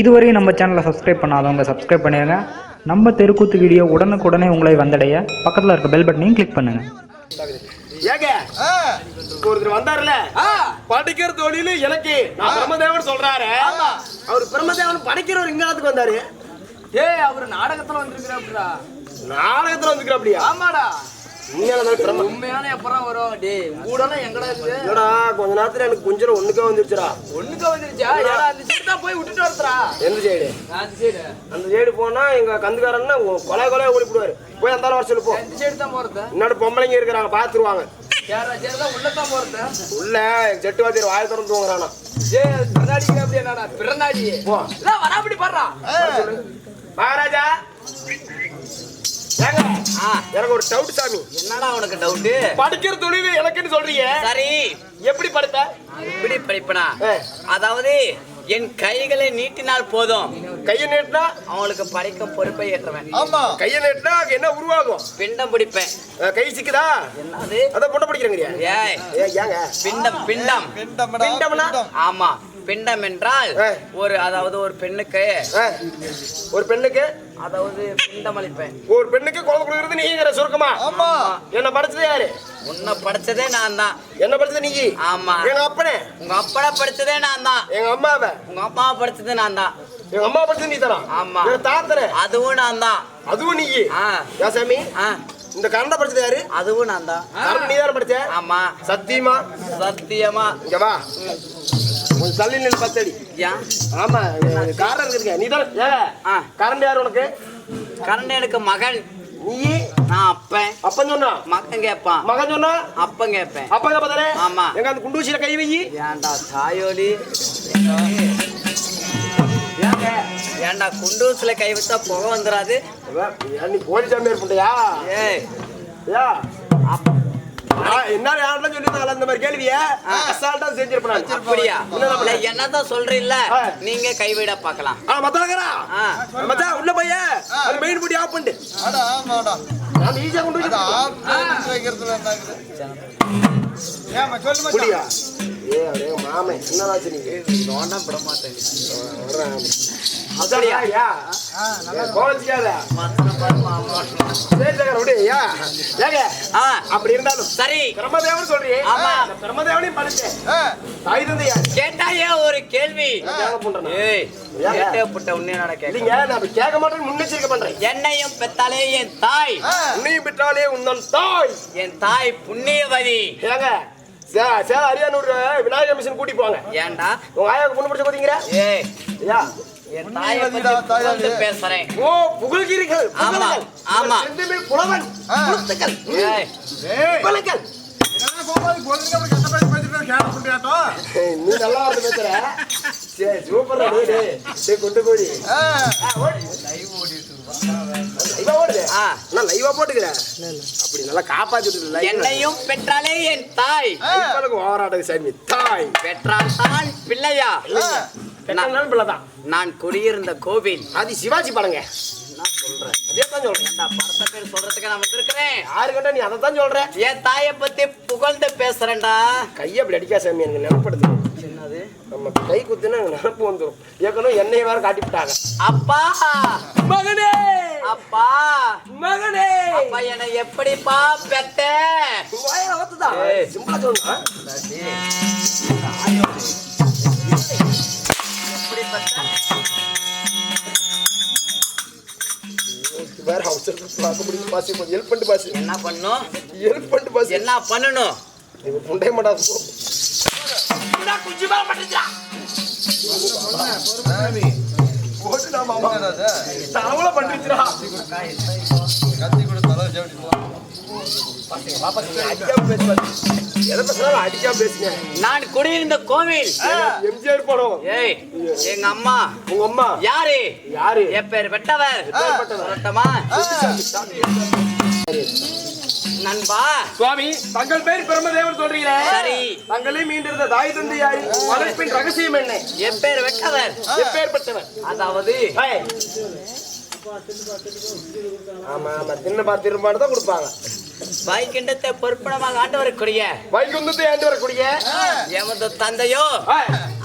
இதுவரையும் நம்ம சேனலை சப்ஸ்கிரைப் பண்ணாதவங்க சப்ஸ்கிரைப் பண்ணிடுங்க நம்ம தெருக்கூத்து வீடியோ உடனுக்குடனே உங்களை வந்தடைய. பக்கத்தில் இருக்க பெல் பட்டனையும் கிளிக் பண்ணுங்கள் ஏங்க? ஒருத்தர் வந்தாருல படிக்கிற தொழில் எனக்கு நான் பிரம்மதேவன் சொல்றாரு. அவர் பிரம்மதேவன் படிக்கிறவர் இங்காத்துக்கு வந்தாரு. ஏய் அவரு நாடகத்துல வந்திருக்கிறாப்டா. நாடகத்துல வந்துக்கிற அப்படியா ஆமாடா. உண்மையான எப்பறம் வரும் டேய் கூடலாம் எங்கடா இருக்குது என்னடா கொஞ்ச நேரத்துல எனக்கு கொஞ்சம் ஒண்ணுக்கே வந்துருச்சுடா. ஒண்ணுக்கு வந்துருச்சா? ஏடா அந்த சைடு தான் போய் விட்டுட்டு வரதுடா எந்த சைடு? அந்த சைடு. அந்த சைடு போனா எங்க கந்துக்காரன்னா கொலை கொலையா ஓடி போடுவாரு போய் அந்த வருஷம் போ. இந்த சைடு தான் போறது? முன்னாடி பொம்பளைங்க இருக்கிறாங்க பாத்துருவாங்க. உள்ள செட்டு வாத்தியர் வாய திறந்து தூங்குறானா. ஏய் பிறநாடி அப்படி என்னடா பிறநாடி. வராபடி மகாராஜா. எனக்கு ஒரு டவுட் சாமி. என்னடா உனக்கு டவுட்டு படிக்கிற தொழில் எனக்குன்னு சொல்றீங்க. சரி. எப்படி படித்த எப்படி படிப்பனா. அதாவது என் கைகளை நீட்டினால் போதும். கையை நீட்டினா? அவங்களுக்கு படிக்கும் பொறுப்பை ஏற்றுவேன். கையை நீட்டினா என்ன உருவாகும்? பிண்டம் பிடிப்பேன். கை சிக்குதா? என்னது? அதான் பொண்ணை படிக்கிறேங்க ஏய். ஏங்க. பிண்டம் பிண்டம். பிண்டம்னா? ஆமா. பிண்டம் என்றால். ஒரு அதாவது ஒரு பெண்ணுக்கு ஒரு பெண்ணுக்கு? அதாவது பிண்டம் அளிப்பேன் ஒரு பெண்ணுக்கு குழந்தை கொடுக்கறது நீங்கிற சுருக்கமா? ஆமா. என்ன படிச்சது யாரு? உன்னை படிச்சதே நான் தான். என்ன படிச்சது நீங்க ஆமா. எங்க அப்பனே? உங்க அப்பா படிச்சதே நான் தான். எங்க அம்மாவை? உங்க அப்பா படிச்சது நான் தான். எங்க அம்மா படிச்சது நீ தானா? ஆமா. எங்க தாத்தனே? அதுவும் நான் தான். அதுவும் நீ. சாமி? ஆ. இந்த கரண்ட படிச்சது யாரு? அதுவும் நான் தான். கரண்ட் நீ தானே படிச்ச? ஆமா. சத்தியமா? சத்தியமா. இங்க வா. கொஞ்சம் தள்ளி நின்று பத்தடி. ஆமா காரணம் இருக்குதுங்க. நீ தான் ஏ. கரண்ட் யாரு உனக்கு? கரண்ட் எனக்கு மகன் நீ? நான் அப்பன். அப்பன் சொன்னா? மகன் கேட்பான் மகன் சொன்னா? அப்பன் கேட்பேன் அப்பா கப்பதானே ஆமா. எங்க அந்த குண்டூசியில கை வை. ஏன்டா தாயோலி ஏன்டா குண்டூசில கை வச்சா புகை வந்துடாது நீ போலி சாமியார் புண்டையா ஏய். யா. அப்- ஆ, என்ன யாரெல்லாம் சொல்லியிருந்தாங்களா இந்த மாதிரி கேள்விய? அசால்ட்டா செஞ்சிருப்பேன். அப்படியா? இல்ல என்னதான் சொல்றீல்ல. நீங்க கைவிட பார்க்கலாம். ஆ மத்தாக்கறா ஆ. மச்சான் உள்ள போய் அது மெயின் புடி ஆஃப் பண்ணு நான் ஈஸியா கொண்டு போய் புடியா ஏ அடே மாமே விடு யா ஆ அப்படி இருந்தாலும். சரி. பிரம்மதேவன் சொல்றியே. ஆமா. அந்த பிரம்மதேவனையும் படிச்சேன் தாய் தந்தை யார் கேட்டாயே ஒரு கேள்வி? கேட்க மாட்டேன்னு முன்னெச்சரிக்கை பண்றேன். என்னையும் பெத்தாலே என் தாய். உன்னையும் பெற்றாலே உந்தன் தாய். என் தாய் புண்ணியவதி. ஏங்க சே சே அரியானூர் விநாயகர் மிஷன் கூட்டி போங்க. ஏன்டா? உங்க ஆயாவுக்கு பொண்ணு பிடிச்ச ஏய். ஐயா என் தாயை பத்தி புகழ்ந்து பேசுறேன். ஓ புகழ்கிறீர்கள். ஆமா. ஆமா. புலவன். புலத்துக்கள். ஏய். புகழுங்கள். ஏய், நீ நல்லா வார்த்தை பேசுற. சரி சூப்பர் கொண்டு போடி லைவா. நான் போட்டுக்கிறேன். அப்படி நல்லா காப்பாத்திட்டு என்னையும் பெற்றாலே என் தாய். ஓவராடுது சாமி தாய். பெற்றால் தான் பிள்ளையா. பிள்ளைதான். நான் குடியிருந்த கோவில். அது சிவாஜி படங்க. நான் சொல்றேன் அதே தான் சொல்றேன். ஏன்டா படத்தை பேர் சொல்றதுக்கு நான் வந்திருக்கிறேன்? யாரு கண்டா நீ அதை தான் சொல்ற? என் தாயை பத்தி புகழ்ந்து பேசுறேன்டா. கையை அப்படி அடிக்கா சாமி எனக்கு நினைப்படுது என்னது? நம்ம கை குத்துனா நினப்பு வந்துடும் ஏற்கனவே எண்ணெய் வேற காட்டி விட்டாங்க அப்பா! மகனே! அப்பா! மகனே! அப்பா என்னை எப்படிப்பா பெத்த. சிம்பிளா சொல்லுங்க வேற அவசரத்துல பார்க்க பாசி கொஞ்சம் ஹெல்ப் பண்ணிட்டு பாசி என்ன பண்ணும்? ஹெல்ப் பண்ணிட்டு பாசி என்ன பண்ணணும்? புண்டை குஞ்சு மேல பட்டுச்சா மாமா தவளை பண்ணிச்சுடா நான் குடியிருந்த கோவில். எம்ஜிஆர் படம். ஏய் எங்க அம்மா. உங்க அம்மா. யாரு? யாரு? என் பேர் வெட்டவர்? சொல்லட்டுமா? நண்பா. சுவாமி தங்கள் பேர் பிரம்மதேவன் சொல்றீங்களே? சரி. தங்களே மீண்டிருந்த தாய் தந்தை யாரு வளர்ப்பின் ரகசியம் என்ன? என் பேர் வெட்டவர் எப்பேற்பட்டவன் அதாவது ஏய். ஆமா ஆமா. தின்ன பார்த்து தான் கொடுப்பாங்க. வைகுண்டத்தை பொறுப்பணமாக ஆண்டு வரக்கூடிய வைகுந்தத்தை ஆண்டு வரக்கூடிய எமது தந்தையோ.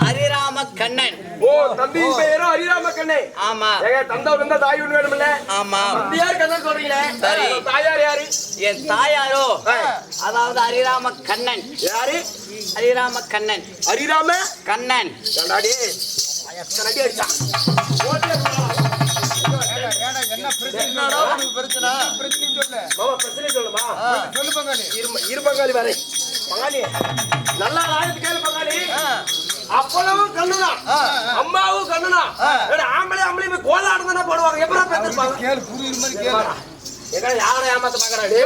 ஹரிராம கண்ணன் ஓ தம்பியின் பெயரும் ஹரிராம கண்ணே ஆமா. ஏங்க தந்தை வந்தா தாய் ஒண்ணு வேணும்ல ஆமா. தந்தையார் கண்ணன் சொல்றீங்களே? சரி. தாயார் யாரு? என் தாயாரோ. அதாவது ஹரிராம கண்ணன் யாரு ஹரிராம கண்ணன். ஹரிராம கண்ணன் கண்ணாடி கண்ணாடி அடிச்சா என்னடா உனக்கு பிரச்சனை? பிரச்சனை? சொல்லு. மாமா பிரச்சனை சொல்லுமா? சொல்லு பங்காளி. இரு இரு பங்காளி வரை. பங்காளி நல்லா ஆயிரத்து கேளு பங்காளி. அப்பளவும் கண்ணுதான் அம்மாவும் கண்ணுதான் ஆம்பளை ஆம்பளை போய் கோலாட்டம் தானே போடுவாங்க? எப்படா பெற்றிருப்பாங்க கேளு புரியுற மாதிரி கேளு. எங்க யாரை ஏமாத்த பாக்குறாடி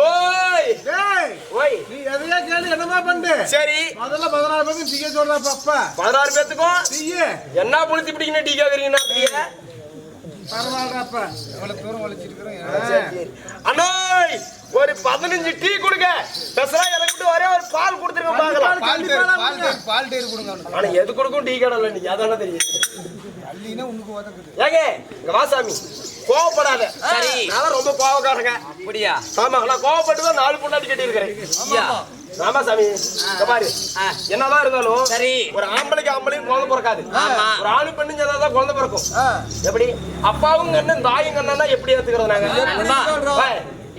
ஓய். ஓய். நீ எதையா கேளு என்னமா பண்ணு சரி. முதல்ல பதினாறு பேருக்கு டீ சொல்றா பாப்பா பதினாறு பேத்துக்கும்? டீ என்ன புளிச்சு பிடிக்கணும் டீ கேக்குறீங்கன்னா அப்படியே? பரவாயில்லப்பா எவ்வளவு தூரம் வலிச்சிருக்கிறோம் அண்ணோய் ஒரு பதினஞ்சு டீ கொடுங்க. பெசரா எனக்கு ஒரே ஒரு பால் கொடுத்துருங்க பாக்கலாம் பால் பால் டேர் கொடுங்க ஆனா எது கொடுக்கும் டீ கடை இல்ல நீங்க அதான தெரியும். ஏங்க இங்க வாசாமி கோவப்படாத. சரி. நான் ரொம்ப கோவக்காரங்க. அப்படியா? ஆமா நான் கோவப்பட்டு தான் நாலு பொண்டாட்டி கட்டி இருக்கிறேன் ஆமா சாமி. பாரு. என்னதான் இருந்தாலும் சரி. ஒரு ஆம்பளைக்கு ஆம்பளையும் குழந்தை பிறக்காது. ஒரு ஆணு பெண்ணு தான் குழந்தை பிறக்கும். எப்படி? அப்பாவும் கண்ணன் தாயும் கண்ணா எப்படி ஏத்துக்கிறது நாங்க?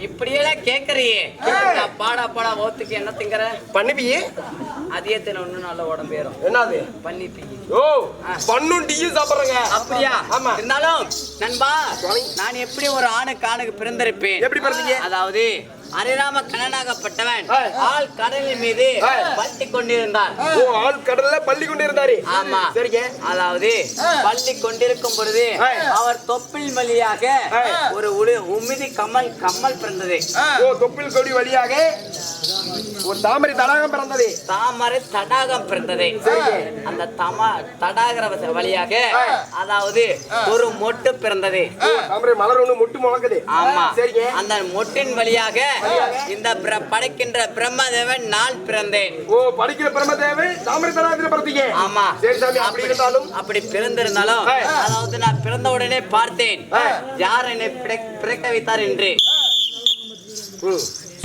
இப்படியெல்லாம் கேக்குறியே? பாடா பாடா ஓத்துக்கு என்ன திங்கற? பண்ணிப்பியே. அதியத்துல ஒண்ணு நல்ல உடம்பு ஏறும். என்னது? பண்ணி பீ ஓ பண்ணும் டீயும் சாப்பிடுறேங்க. அப்படியா? ஆமா. இருந்தாலும் நண்பா நான் எப்படி ஒரு ஆணுக்கு ஆணுக்கு பிறந்திருப்பேன்? எப்படி பிறந்தீங்க? அதாவது அரிராம கண்ணனாகப்பட்டவன். ஆள் கடலின் மீது. பட்டி கொண்டிருந்தான் ஓ ஆள் கடல்ல பள்ளி கொண்டு இருந்தாரு ஆமா. சரிங்க. அதாவது பள்ளி கொண்டிருக்கும் பொழுது. அவர் தொப்பில் வழியாக. ஒரு உமிதி கம்மல் கம்மல் பிறந்தது. ஓ தொப்பில் கொடி வழியாக ஒரு தாமரை தடாகம் பிறந்தது. தாமரை தடாகம் பிறந்தது. அந்த தமா தடாகர வ- வழியாக அதாவது ஒரு மொட்டு பிறந்தது. தாமரை மலர் ஒண்ணு மொட்டு முழங்குது. ஆமா. சரிங்க. அந்த மொட்டின் வழியாக இந்த படைக்கின்ற பிரம்மதேவன் நான் பிறந்தேன் ஓ படிக்கிற பிரம்மதேவை தாமரை தடாகத்துல பிறந்தீங்க ஆமா சரி சாமி அப்படி இருந்தாலும் அப்படி பிறந்திருந்தாலும். அதாவது நான் பிறந்த உடனே பார்த்தேன். யார் என்னை பிறக்க வைத்தார் என்று.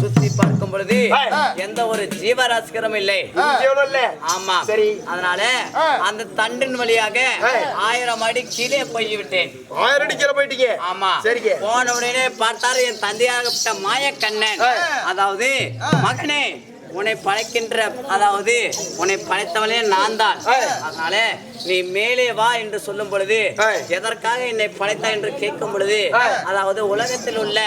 சுத்தி பார்க்கும் பொழுது. எந்த ஒரு ஜீவராசிகரும் இல்லை. ஆமா. சரி. அதனால அந்த தண்டின் வழியாக. ஆயிரம் அடி கீழே போய் விட்டேன் ஆயிரம் அடிக்கிற போயிட்டீங்க. ஆமா. சரிங்க. போன உடனே பார்த்தாரு என் தந்தையாகப்பட்ட மாயக்கண்ணன். ஆ. அதாவது மகனே உன்னை படைக்கின்ற அதாவது உன்னை படைத்தவனே நான் தான். அதனால நீ மேலே வா என்று சொல்லும் பொழுது. எதற்காக என்னை படைத்தா என்று கேட்கும் பொழுது. அதாவது உலகத்தில் உள்ள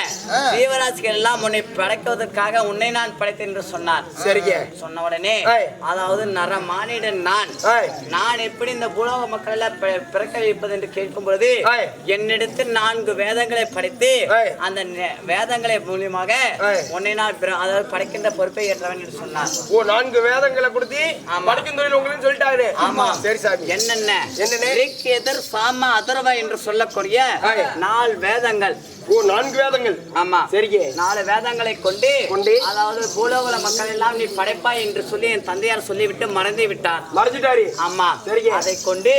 ஜீவராசிகள் எல்லாம் உன்னை படைக்குவதற்காக உன்னை நான் படைத்தேன் என்று சொன்னார் சரிங்க சொன்ன உடனே. அதாவது நர மானிடன் நான். நான் எப்படி இந்த பூலோக மக்கள் எல்லாம் பிறக்க வைப்பது என்று கேட்கும் பொழுது ஆ. என்னிடத்தில் நான்கு வேதங்களை படித்து. அந்த வேதங்களை மூலியமாக. உன்னை நான் அதாவது படைக்கின்ற பொறுப்பை ஏற்றவன் என்று சொன்னார். ஓ நான்கு வேதங்களை கொடுத்து. படிக்கும் தொழில் உங்களுக்கு சொல்லிட்டாரு. ஆமா. சரி சாமி. என்னென்ன? என்னென்ன? ரிக் எதிர் சாம அதர்வ என்று சொல்லக்கூடிய. நாலு வேதங்கள். ஓ நான்கு வேதங்கள். ஆமா. சரிங்க நாலு வேதங்களை கொண்டு கொண்டு. அதாவது பூலோகல மக்கள் எல்லாம் நீ படைப்பாய் என்று சொல்லி என் தந்தையார் சொல்லிவிட்டு மறந்து விட்டார். மறைச்சிட்டாரு ஆமா. சரிங்க. அதை கொண்டு.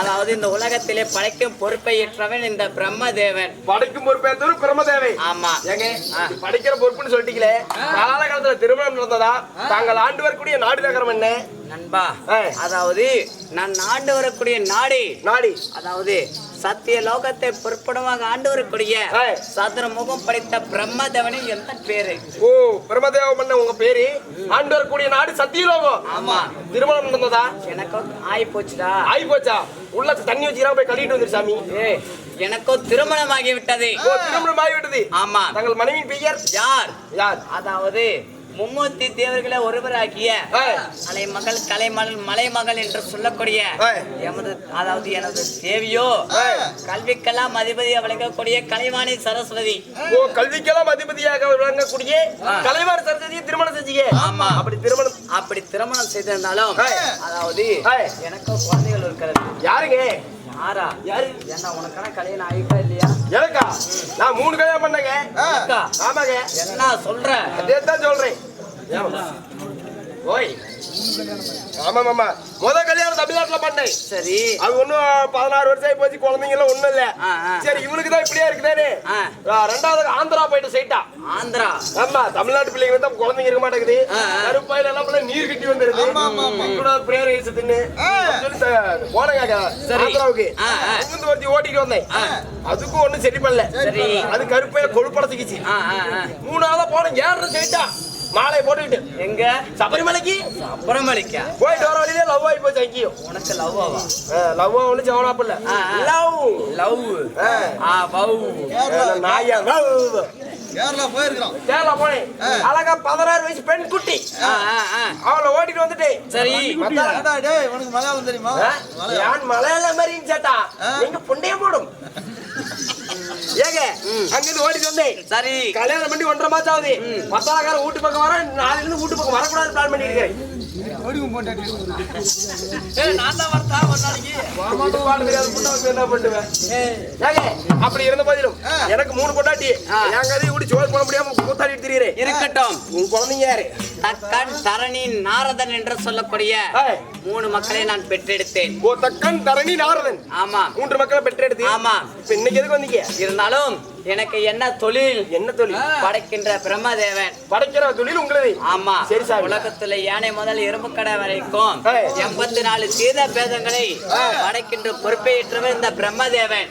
அதாவது இந்த உலகத்திலே படைக்கும் பொறுப்பை ஏற்றவன் இந்த பிரம்மதேவன். படைக்கும் பொறுப்பேற்றவர் பிரம்மதேவை ஆமா. ஏங்க படிக்கிற பொறுப்புன்னு சொல்லிட்டீங்களே. கால காலத்துல திருமணம் நடந்ததா? தாங்கள் ஆண்டு வரக்கூடிய நாடு நகரம் என்ன? நண்பா. அதாவது நான் ஆண்டு வரக்கூடிய நாடு. நாடி. அதாவது சத்திய லோகத்தை பொறுப்படமாக ஆண்டு வரக்கூடிய. சதுர முகம் படைத்த பிரம்மதேவனின் எந்த பேரு. ஓ பிரம்மதேவ பண்ண உங்க பேரு? ஆண்டு வரக்கூடிய நாடு சத்தியலோகம் ஆமா. திருமணம் நடந்ததா? எனக்கோ ஆயி போச்சுடா ஆகி போச்சா உள்ள தண்ணி வச்சுக்கிறா போய் கழுவிட்டு வந்துரு சாமி. ஏய், எனக்கோ திருமணமாகி விட்டது ஓ திருமணம் ஆகிவிட்டது ஆமா. தங்கள் மனைவியின் பெயர்? யார்? யார்? அதாவது மும்மூர்த்தி தேவர்களை ஒருவராகிய ஆ. அலைமகள் கலைமகள் மலைமகள் என்று சொல்லக்கூடிய. எமது அதாவது எனது தேவியோ. கல்விக்கெல்லாம் அதிபதியை வழங்கக்கூடிய கலைவாணி சரஸ்வதி ஓ கல்விக்கெல்லாம் அதிபதியாக விளங்கக்கூடிய கலைவார் சரஸ்வதியை திருமணம் செஞ்சீங்க ஆமா. அப்படி திருமணம் அப்படி திருமணம் செய்திருந்தாலும். அதாவது ஆ. எனக்கோ குழந்தைகள் இருக்கிறது யாருங்க யாரு? ஏன்னா உனக்கான கல்யாணம் ஆகிட்டா இல்லையா? எனக்கா? நான் மூணு கல்யாணம் பண்ணேங்க. ஆமாங்க. என்ன சொல்ற? அதே தான் சொல்றேன்? ஓய். ஆமா ஆமா முத கல்யாணம் தமிழ்நாட்டுல பண்ணேன். சரி. அது ஒண்ணும் பதினாறு வருஷம் ஆகி போச்சு குழந்தைங்க எல்லாம் ஒண்ணும் இல்ல. சரி இவனுக்கு தான் இப்படியே இருக்குதானே? ரெண்டாவது ஆந்திரா போயிட்டு சைட்டா ஆந்திரா. ஆமா தமிழ்நாட்டு பிள்ளைங்க தான் குழந்தைங்க இருக்க மாட்டேங்குது. கருப்பாயில எல்லாம் பிள்ளை நீர் கட்டி வந்துருது. கூட பிரேயர் ரைஸ் தின்னு. சரி. ஆந்திராவுக்கு. ஓட்டிட்டு வந்தேன். அதுக்கும் ஒண்ணும் சரி பண்ணல. சரி. அது கருப்பைய கொழுப்படத்துக்குச்சு. மூணாவதா போனேன். ஏறது சைட்டா மாலையை போட்டுக்கிட்டு. எங்க? சபரிமலைக்கு? அப்புறமளிக்கா போயிட்டு வர வழியிலே லவ் ஆகி போச்சு அங்கேயும் உனக்கு லவ் ஒண்ணு ஜவனாப்பு இல்ல. ஆ, ஆ. லவ் லவ் ஆ. வவ் நாயா love. கேரளா போயிருக்கிறோம். கேரளா போனேன். அழகா பதினாறு வயசு பெண் குட்டி. அவளை ஓட்டிட்டு வந்துட்டேன் சரி. உனக்கு மலையாளம் தெரியுமா? யான் மலையாள மாதிரின்னு சேட்டா நீங்க புண்டைய போடும். ஏங்க அங்கிருந்து ஓடிட்டு வந்தேன். சரி. கல்யாணம் பண்ணி ஒன்றரை மாசம் ஆகுது. மத்தாளக்கார வீட்டு பக்கம் வர நாளைல இருந்து வீட்டு பக்கம் வரக்கூடாது பிளான் பண்ணி அப்படி இருந்த போதிலும் எனக்கு மூணு பொண்டாட்டி. என் கதையை கூடி சோறு போட முடியாம கூத்தாடிட்டு திரியிறேன் இருக்கட்டும் உன் குழந்தைங்க யாரு தக்கன் தரணி நாரதன். என்று சொல்லக்கூடிய மூணு மக்களை நான் பெற்றெடுத்தேன். ஓ தக்கன் தரணி நாரதன் ஆமா. மூன்று மக்களை பெற்றெடுத்து ஆமா இப்ப இன்னைக்கு எதுக்கு வந்தீங்க இருந்தாலும் எனக்கு என்ன தொழில்? என்ன தொழில்? படைக்கின்ற பிரம்மதேவன். படைக்கிற தொழில் உங்களது? ஆமா. சரி சாமி. உலகத்துல யானை முதல் எறும்பு கடை வரைக்கும். எண்பத்தி நாலு சீத பேதங்களை படைக்கின்ற பொறுப்பை ஏற்றவர் இந்த பிரம்மதேவன்.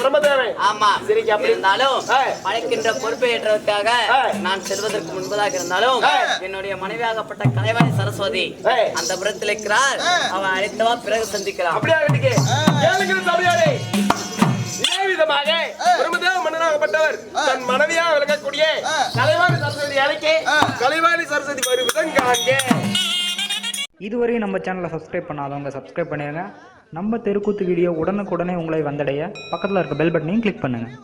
பிரம்மதேவன். ஆமா. சரிங்க, அப்படி. இருந்தாலும். படைக்கின்ற பொறுப்பை ஏற்றதற்காக ஏய். நான் செல்வதற்கு முன்பதாக இருந்தாலும். என்னுடைய மனைவியாகப்பட்ட கலைவாணி சரஸ்வதி. அந்த புறத்தில் இருக்கிறார். அவன் அழைத்தவா பிறகு சந்திக்கலாம். அப்படியா மன்னனாகப்பட்டவர் தன் மனைவியா விளக்கக்கூடிய கலைவாணி சரஸ்வதி அழைக்க கலைவாணி சரஸ்வதி வருவதன் காண்க இதுவரையும் நம்ம சேனலை சப்ஸ்கிரைப் பண்ணாதவங்க சப்ஸ்கிரைப் பண்ணிடுங்க நம்ம தெருக்கூத்து வீடியோ உடனுக்குடனே உங்களை வந்தடைய. பக்கத்தில் இருக்க பெல் பட்டனையும் கிளிக் பண்ணுங்கள்